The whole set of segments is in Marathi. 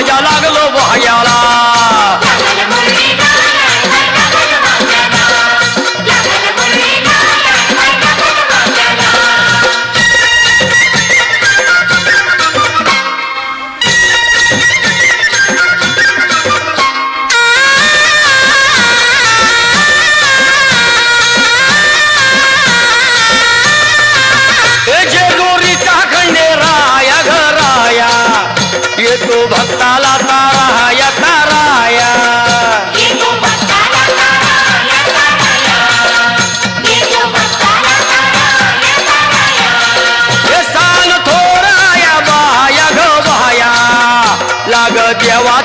哎呀，那个萝卜，呀啦！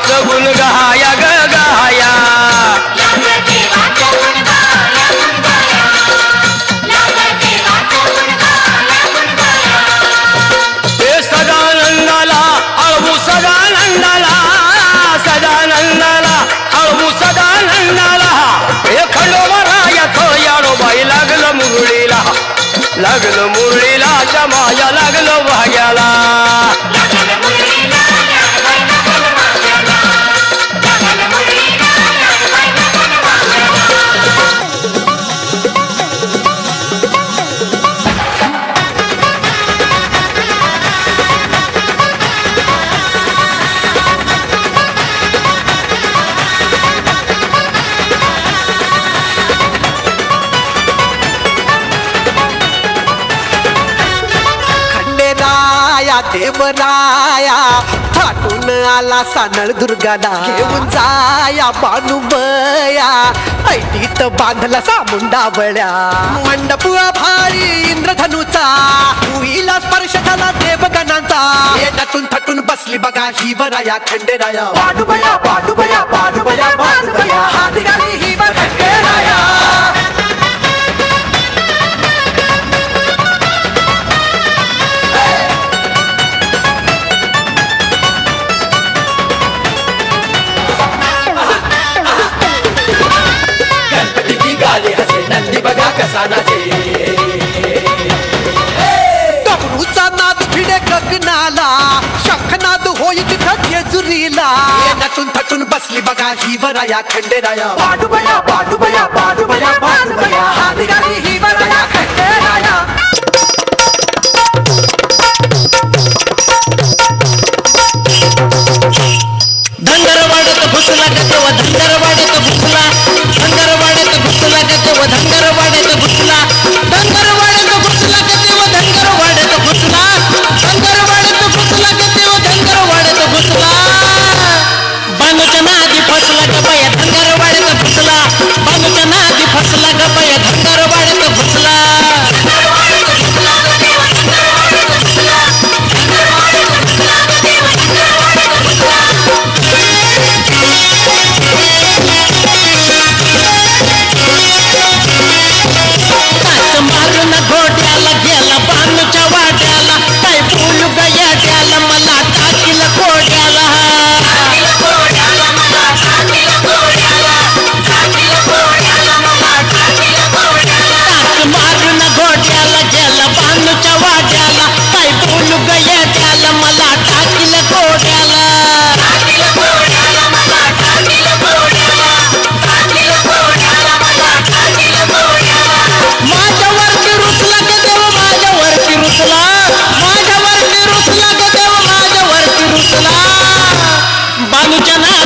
देवाचं गुण गाया ग गाया. हे सदानंदाला अळवू सदानंदाला. सदानंदाला अळवू सदानंदाला. हे खंडोबरायाचं याडोबाई लागलं मुरळीला. लागलं मुरळीला जमाया लागलं वाग्याला देवराया फाटून आला सानळ दुर्गाला. घेऊन जाया बानुबया ऐटीत बांधला सामुंडा बळ्या मंडप भारी इंद्रधनुचा भुईला स्पर्श झाला देवगणांचा. येण्यातून थटून बसली बघा ही वराया खंडेराया. बानुबया बानुबया बानुबया बानुबया. हात घाली ही खंडेराया डबरूचा नाद भिडे गगनाला शंखनाद होई तिथं जेजुरीला. येण्यातून थटून बसली बघा ही वराया खंडेराया. बाडूबया बाडूबया बाडूबया बाडूबया हात घाली ही वराया আলোচনা